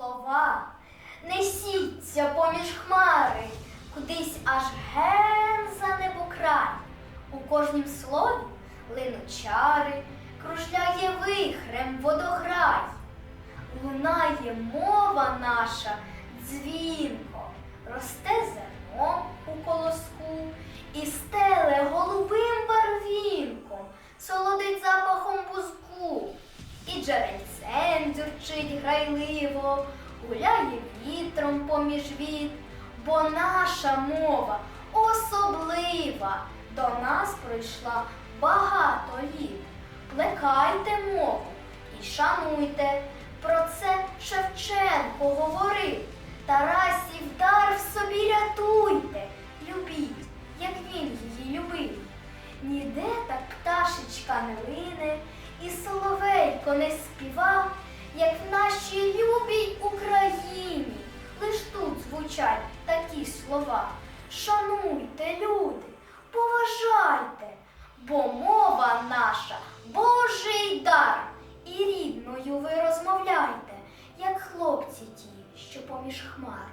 слова, несіться поміж хмари, кудись аж ген за небокрай. У кожнім слові линуть чари, кружляє вихрем водограй. Лунає мова наша дзвінко, росте зерно у колоску і стеле голубим барвінком, солодить запахом бузку, і джерельцем дзюрчить грайливо, гуляє вітром поміж віт, бо наша мова особлива, до нас пройшла багато літ. Плекайте мову і шануйте. Про це Шевченко говорив. Тарасів дар в собі рятуйте, любіть, як він її любив. Ніде так пташечка не лине, і соловейко не співав, як в нашій любій Україні. Лиш тут звучать такі слова. Шануйте, люди, поважайте, бо мова наша Божий дар. І рідною ви розмовляйте, як хлопці ті, що поміж хмар.